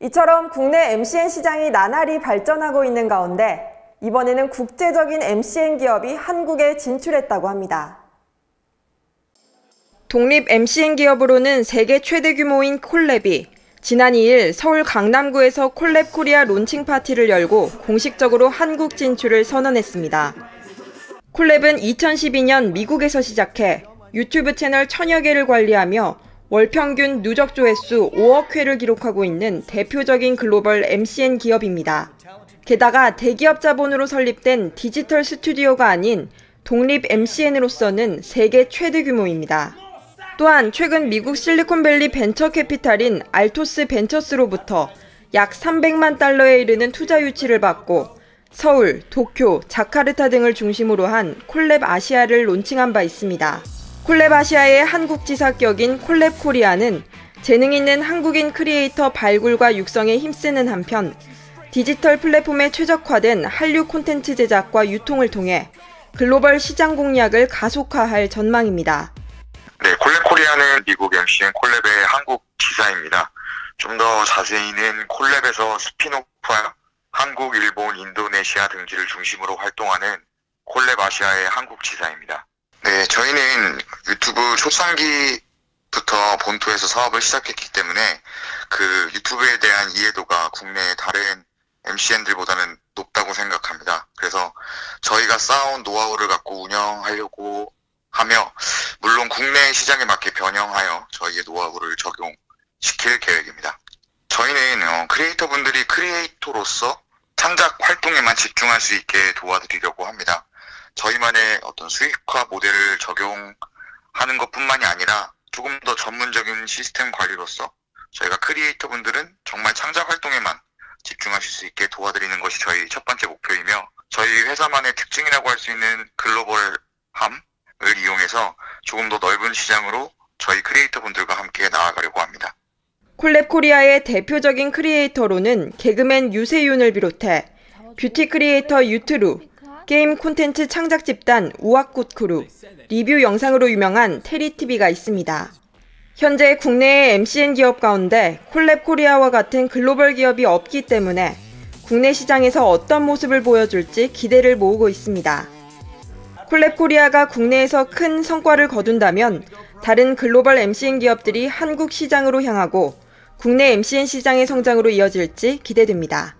이처럼 국내 MCN 시장이 나날이 발전하고 있는 가운데 이번에는 국제적인 MCN 기업이 한국에 진출했다고 합니다. 독립 MCN 기업으로는 세계 최대 규모인 콜랩이 지난 2일 서울 강남구에서 콜랩 코리아 론칭 파티를 열고 공식적으로 한국 진출을 선언했습니다. 콜랩은 2012년 미국에서 시작해 유튜브 채널 천여 개를 관리하며 월 평균 누적 조회수 5억 회를 기록하고 있는 대표적인 글로벌 MCN 기업입니다. 게다가 대기업 자본으로 설립된 디지털 스튜디오가 아닌 독립 MCN으로서는 세계 최대 규모입니다. 또한 최근 미국 실리콘밸리 벤처 캐피탈인 알토스 벤처스로부터 약 300만 달러에 이르는 투자 유치를 받고 서울, 도쿄, 자카르타 등을 중심으로 한 콜랩 아시아를 론칭한 바 있습니다. 콜랩 아시아의 한국 지사격인 콜랩 코리아는 재능 있는 한국인 크리에이터 발굴과 육성에 힘쓰는 한편 디지털 플랫폼에 최적화된 한류 콘텐츠 제작과 유통을 통해 글로벌 시장 공략을 가속화할 전망입니다. 네, 콜랩 코리아는 미국 MCN 콜랩의 한국 지사입니다. 좀 더 자세히는 콜랩에서 스피노프와 한국, 일본, 인도네시아 등지를 중심으로 활동하는 콜랩 아시아의 한국 지사입니다. 네, 저희는 유튜브 초창기부터 본토에서 사업을 시작했기 때문에 그 유튜브에 대한 이해도가 국내 다른 MCN들보다는 높다고 생각합니다. 그래서 저희가 쌓아온 노하우를 갖고 운영하려고 하며 물론 국내 시장에 맞게 변형하여 저희의 노하우를 적용시킬 계획입니다. 저희는 어, 크리에이터 분들이 크리에이터로서 창작 활동에만 집중할 수 있게 도와드리려고 합니다. 저희만의 어떤 수익화 모델을 적용하는 것 뿐만이 아니라 조금 더 전문적인 시스템 관리로서 저희가 크리에이터 분들은 정말 창작 활동에만 집중하실 수 있게 도와드리는 것이 저희 첫 번째 목표이며 저희 회사만의 특징이라고 할 수 있는 글로벌함 을 이용해서 조금 더 넓은 시장으로 저희 크리에이터 분들과 함께 나아가려고 합니다. 콜랩 코리아의 대표적인 크리에이터로는 개그맨 유세윤을 비롯해 뷰티 크리에이터 유트루, 게임 콘텐츠 창작 집단 우악꽃 크루, 리뷰 영상으로 유명한 테리TV가 있습니다. 현재 국내의 MCN 기업 가운데 콜랩 코리아와 같은 글로벌 기업이 없기 때문에 국내 시장에서 어떤 모습을 보여줄지 기대를 모으고 있습니다. 콜랩 코리아가 국내에서 큰 성과를 거둔다면 다른 글로벌 MCN 기업들이 한국 시장으로 향하고 국내 MCN 시장의 성장으로 이어질지 기대됩니다.